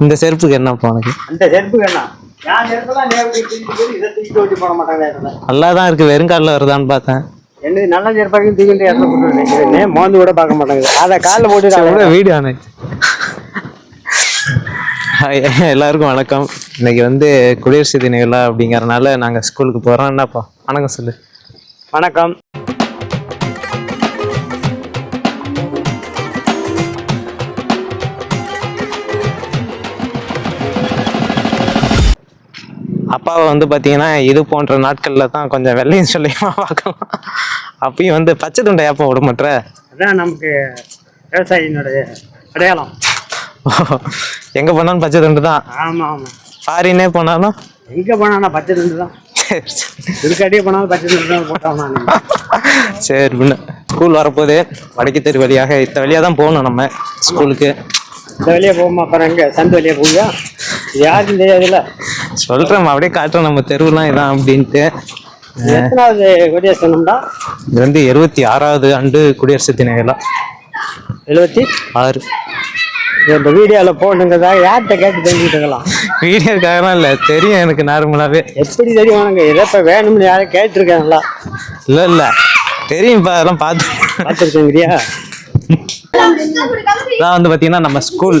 இந்த செருப்புக்கு என்னப்பா உனக்கு? அந்த செருப்பு வேணாம் யார் செருப்பெல்லாம் நேரடி தூக்கிட்டு போய் இதை தூக்கிட்டு ஓட்டி போட மாட்டாங்க இடத்துல நல்லா தான் இருக்கு வெறும் காலில் வருதான்னு பார்த்தேன். என்ன நல்ல செருப்பாக தூக்கிட்டு இடத்துல போட்டு நினைக்கிறேன் மோந்து கூட பார்க்க மாட்டாங்க. அதை காலில் போட்டு அனு ஹாய் எல்லாருக்கும் வணக்கம். இன்னைக்கு வந்து குடியரசு தின விழா அப்படிங்கறனால நாங்கள் ஸ்கூலுக்கு போகிறோம் என்னப்பா? வணக்கம் சொல்லு. வணக்கம். அப்பாவை வந்து பார்த்தீங்கன்னா இது போன்ற நாட்களில் தான் கொஞ்சம் வெள்ளையும் சொல்லியுமா பார்க்கலாம். அப்பயும் வந்து பச்சை துண்டை ஏப்பா விட அதான் நமக்கு விவசாயினுடைய அடையாளம். எங்கே போனாலும் பச்சை துண்டு தான். ஆமாம் ஆமாம் ஃபாரினே போனாலும்? எங்கே போனாலும் பச்சை துண்டு தான். இதுக்காட்டியே போனாலும் பச்சை துண்டு தான் போட்டோம் சரி பின்ன ஸ்கூல் வரப்போகுது. வடக்கு தெரு வழியாக இந்த வழியாக தான் போகணும் நம்ம. ஸ்கூலுக்கு இந்த வழியே போகுமா அப்புறம் எங்கே? சந்து வழியே போகுதா? இது யாருக்கும் தெரியாதுல்ல. சொல்கிறேன் அப்படியே காட்டுறேன் நம்ம தெருவுலாம் இதான் அப்படின்ட்டு. எத்தனாவது கொடியா சொன்னோம்டா இது வந்து இருபத்தி ஆறாவது ஆண்டு குடியரசு தின விழா எழுபத்தி? ஆறு. இந்த வீடியோவில் போகணுங்கிறதா யார்கிட்ட கேட்டு தெரிஞ்சுக்கிட்டு இருக்கலாம் வீடியோக்காகலாம் இல்லை தெரியும் எனக்கு நார்மலாகவே எப்படி தெரியும் உனக்கு? இதை இப்போ வேணும்னு யாரும் கேட்டிருக்காங்களா? இல்லை இல்லை. தெரியும்ப்பா அதெல்லாம் பார்த்து பார்த்துருக்கேங்கிறியா இதான் வந்து பார்த்தீங்கன்னா நம்ம ஸ்கூல்.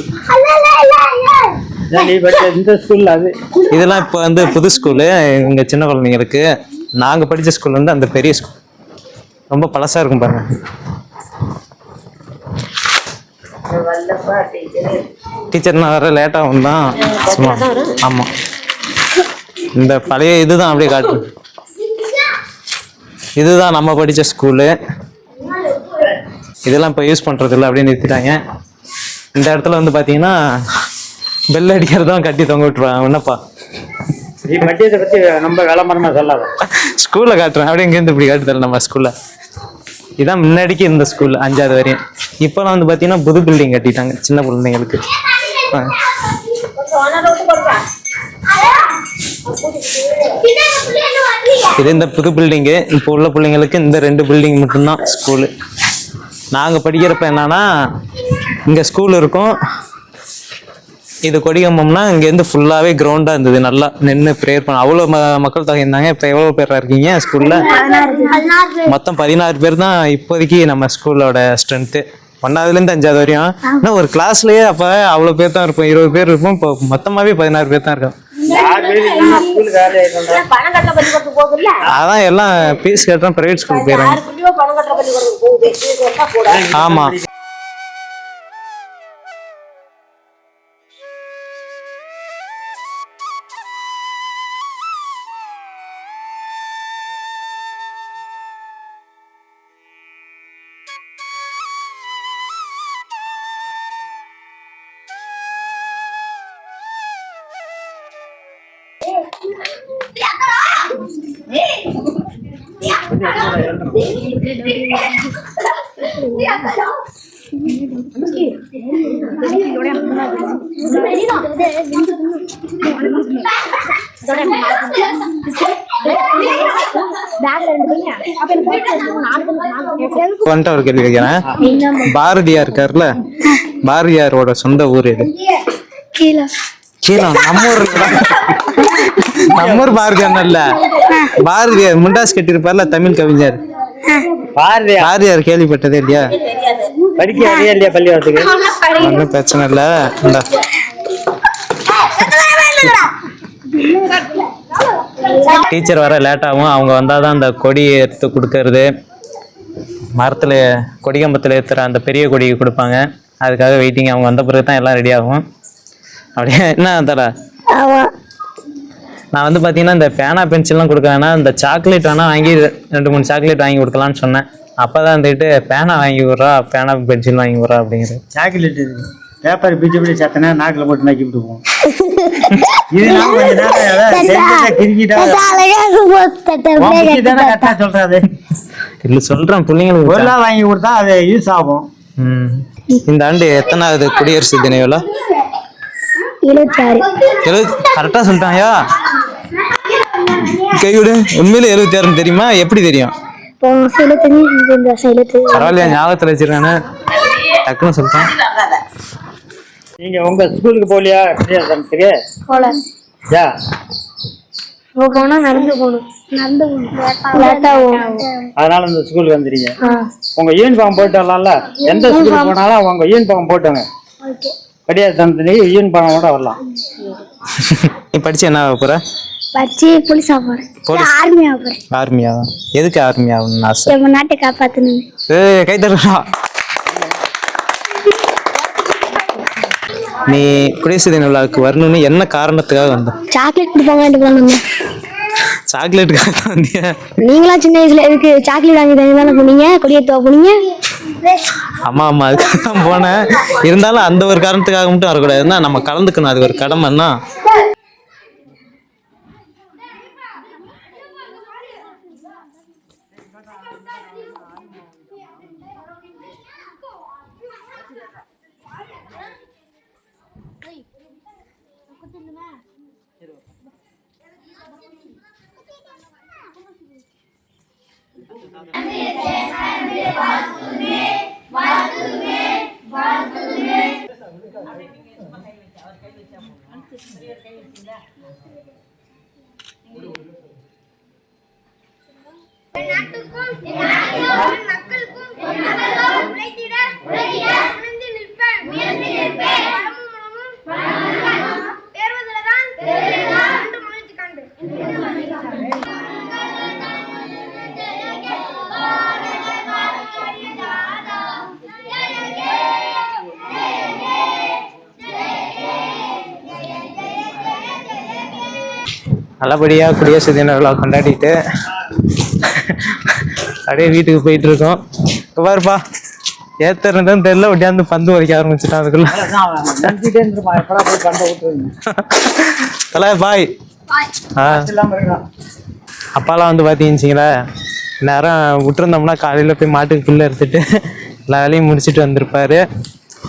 இந்த ஸ்கூலில் அது. இதெல்லாம் இப்போ வந்து புது ஸ்கூலு இங்கே சின்ன குழந்தைங்களுக்கு நாங்கள் படித்த ஸ்கூல் வந்து அந்த பெரிய ஸ்கூல் ரொம்ப பழசாக இருக்கும் பாருங்க. டீச்சர்னா வர லேட்டாக தான் சும்மா. ஆமாம் இந்த பழைய இதுதான் அப்படியே காட்டு. இதுதான் நம்ம படித்த ஸ்கூலு இதெல்லாம் இப்போ யூஸ் பண்ணுறதில்ல அப்படின்னு நிறுத்திட்டாங்க. இந்த இடத்துல வந்து பார்த்தீங்கன்னா பெல் அடிக்கிறதும் கட்டி தொங்க விட்டுருவாங்க என்னப்பா? நீ பட்டியத்தை பற்றி ரொம்ப விளம்பரமாக சொல்லாத. ஸ்கூல்ல காட்டுறேன். அப்படியே இங்கேருந்து இப்படி காட்டுதல் நம்ம ஸ்கூல்ல. இதான் முன்னாடிக்கு இருந்த ஸ்கூல் அஞ்சாவது வரையும். இப்போலாம் வந்து பார்த்தீங்கன்னா புது பில்டிங் கட்டிட்டாங்க சின்ன குழந்தைங்களுக்கு. இது இந்த புது பில்டிங்கு இப்போ உள்ள பிள்ளைங்களுக்கு இந்த ரெண்டு பில்டிங் மட்டும்தான் ஸ்கூலு நாங்கள் படிக்கிறப்ப என்னன்னா இங்கே ஸ்கூல் இருக்கும். இது கொடிகம்பம்னா இங்கேருந்து ஃபுல்லாகவே கிரவுண்டாக இருந்தது. நல்லா நின்று ப்ரேயர் பண்ண அவ்வளோ மக்கள் தொகை இருந்தாங்க. இப்போ எவ்வளோ பேரா இருக்கீங்க ஸ்கூலில் மொத்தம் பதினாறு பேர் தான் இப்போதைக்கு நம்ம ஸ்கூலோட ஸ்ட்ரென்த்து ஒன்றாவதுலேருந்து அஞ்சாவது வரையும். இன்னும் ஒரு கிளாஸ்லேயே அப்போ அவ்வளோ பேர் தான் இருப்போம். இருபது பேர் இருப்போம். இப்போ மொத்தமாகவே பதினாறு பேர் தான் இருக்கோம். அதான் எல்லாம் ஃபீஸ் கட்டுறோம் ப்ரைவேட் ஸ்கூல் போயிடுறாங்க யாருக்குள்ளயோ வந்துட்டு ஒரு கேள்வி கேட்குறேன் பாரதியார் இருக்கார்ல? பாரதியாரோட சொந்த ஊர் இது கீழே நம்ம ஊர் நம்ம ஊர் பாரதியார் இல்ல. பாரதியார் முண்டாஸ் கட்டியிருப்பார்ல தமிழ் கவிஞர். பாரதி பாரதியார் கேள்விப்பட்டதே இல்லையா? படிக்க அறியா இல்லையா பள்ளிக்கூடத்துக்கு ஒன்றும் பிரச்சனை இல்லை. இந்தா. டீச்சர் வர லேட் ஆகும். அவங்க வந்தால் தான் அந்த கொடி எடுத்து கொடுக்கறது. மரத்தில் கொடிகம்பத்தில் ஏற்றுற அந்த பெரிய கொடியை கொடுப்பாங்க. அதுக்காக வெயிட்டிங் அவங்க வந்த பிறகு தான் எல்லாம் ரெடி ஆகும். அப்படியே என்ன தர? ஆமா. நான் வந்து பார்த்தீங்கன்னா இந்த பேனா பென்சில்லாம் கொடுக்க வேணாம் இந்த சாக்லேட் வேணால் வாங்கி ரெண்டு மூணு சாக்லேட் வாங்கி கொடுக்கலான்னு சொன்னேன். அப்போ தான் வந்துட்டு பேனா வாங்கி விட்றா பேனா பென்சில் வாங்கி விட்றா அப்படிங்கிறது. சாக்லேட் பேப்பர் பிச்சு பிடி சத்தனா நாக்கில் போட்டு நக்கி விட்டு போவோம் இதெல்லாம் கொஞ்ச நேரம் ஏதாவது செஞ்சதை கிறுக்கிட்டா அழகாக உன் புத்தி தானே கரெக்டாக சொல்றாது இல்லை சொல்கிறேன் பிள்ளைங்களுக்கு பொருளா வாங்கி கொடுத்தா அது யூஸ் ஆகும். இந்த ஆண்டு எத்தனாவது குடியரசு தின விழா? இருபத்தி ஆறு எழுபது கரெக்டாக சொல்லிட்டாயா? கைவிடு. உண்மையிலே எழுபத்தி ஆறுன்னு தெரியுமா? எப்படி தெரியும்? இந்த எழுத்து பரவாயில்லையா ஞாபகத்தில் வச்சிருக்கானே? டக்குன்னு சொல்லிட்டேன். நீங்க உங்க ஸ்கூலுக்கு போகலையா? குடியாத்தனத்துக்கு போல யா? இப்போ போனா நடந்து போகணும். நடந்து போகணும். லேட்டா போகும் அதனால இந்த ஸ்கூலுக்கு வந்துடுங்க ஆ. உங்க யூனிஃபார்ம் போட்டு வரலாம்ல? எந்த ஸ்கூலுக்கு போனாலும் உங்க யூனிஃபார்ம் போட்டுங்க ஓகே. குடியாத்தனத்துக்கு யூனிஃபார்மோட வரலாம். நீ படிச்சு என்ன ஆக போற? வச்சு புலிஸ். ஆர்மி ஆர்மியா எதுக்கு ஆர்மி ஆகணும்னு ஆசை? நம்ம நாட்டை காப்பாற்றணும் ஏய் கை தருடா நீ குடியரசு தின விழாவுக்கு வரணும்னு என்ன காரணத்துக்காக வந்த? சாக்லேட் கொடுப்பாங்கன்ட்டு போனோம். சாக்லேட்டுக்காக வந்தியா? நீங்களா சின்ன வயசுல எதுக்கு சாக்லேட் வாங்கி தண்ணி தானே போனீங்க? கொடியேற்றுவா போனீங்க? ஆமா ஆமா அதுக்காக தான் போனேன். இருந்தாலும் அந்த ஒரு காரணத்துக்காக மட்டும் வரக்கூடாது. என்ன நம்ம கலந்துக்கணும். அது ஒரு கடமைன்னா நாட்டுக்கும் நல்லபடியாக குடியரசு தின விழா கொண்டாடிட்டு அப்படியே வீட்டுக்கு போயிட்டு இருக்கோம் பாருப்பா ஏத்துறதுன்னு தெரியல ஒட்டியாந்து பந்து வரைக்க ஆரம்பிச்சுட்டான் அதுக்குள்ள. பாய். அப்பாலாம் வந்து பார்த்தீங்கன்னு நேரம் விட்டுருந்தோம்னா காலையில் போய் மாட்டுக்கு புல்ல எடுத்துட்டு எல்லா வேலையும் முடிச்சுட்டு வந்திருப்பாரு.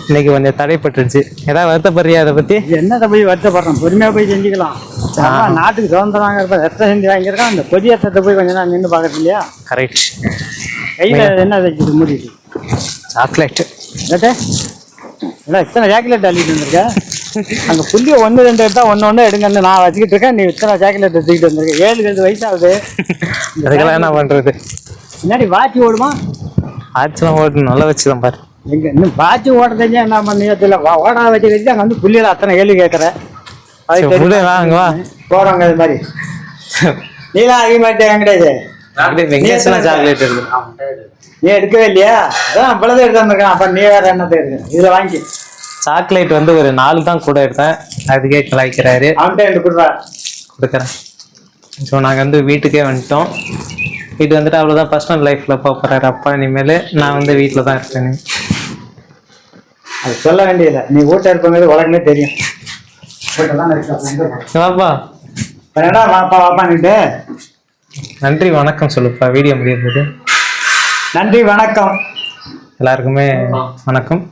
இன்னைக்கு கொஞ்சம் தடைப்பட்டுருச்சு. ஏதாவது வருத்தப்படுறியா அதை இது என்னத்தை போய் வருத்தப்படுறோம். பொறுமையா போய் செஞ்சுக்கலாம். நாட்டுக்கு சுதந்திரம் வாங்குறப்ப ரத்தம் செஞ்சு வாங்கியிருக்கான் அந்த கொடியேற்றத்தை போய் கொஞ்ச நேரம் நின்று பார்க்கறது இல்லையா? கரெக்ட் கையில என்ன வச்சுட்டு மூடிட்டு சாக்லேட் இத்தனை சாக்லேட் அள்ளிட்டு வந்திருக்க? அங்கே புள்ளிய ஒன்று ரெண்டு எடுத்தா ஒன்று ஒன்று எடுங்கன்னு நான் வச்சுக்கிட்டு இருக்கேன். நீ இத்தனை சாக்லேட் எடுத்துக்கிட்டு வந்திருக்க. ஏழு ரெண்டு வயசாகுது. அதுக்கெல்லாம் என்ன பண்ணுறது முன்னாடி வாட்சி ஓடுமா? ஆச்சலாம் ஓட்டு நல்லா வச்சுதான் பாரு. எங்க இன்னும் வாட்சி ஓட தெரிஞ்சா என்ன பண்ணியோ தெரியல. வா ஓடாத வச்சு வச்சு அங்கே வந்து புள்ளியில அத்தனை கேள்வி கேட்குற சரி, விடு, வா. போறாங்க இது மாதிரி. நீலாம் அதிகமாட்டே கிடையாது சாக்லேட் நீ எடுக்கவே இல்லையா? அதான் அவ்வளோதான் எடுத்து வந்திருக்கான். அப்ப நீ வேற என்னத்தை இருக்கு இதுல வாங்கி. சாக்லேட் வந்து ஒரு நாலு தான் கூட எடுத்தேன். அதுக்கே கலாய்க்கிறாரு. அவன்கிட்ட கொடுறா கொடுக்குறேன். ஸோ நாங்கள் வந்து வீட்டுக்கே வந்துட்டோம். வீட்டு வந்துட்டு அவ்வளோதான் பர்சனல் லைஃப்பில் போக போகிறாரு அப்பா இனிமேல் நான் வந்து வீட்டில் தான் இருப்பேன் அது சொல்ல வேண்டியதில்லை. நீ வீட்டை இருப்பங்கிறது உலகமே தெரியும். வீட்டில் வாப்பா. என்னடா வாப்பா வாப்பான்னுட்டு நன்றி வணக்கம் சொல்லுப்பா. வீடியோ முடியும்போது நன்றி வணக்கம். எல்லாருக்குமே வணக்கம்.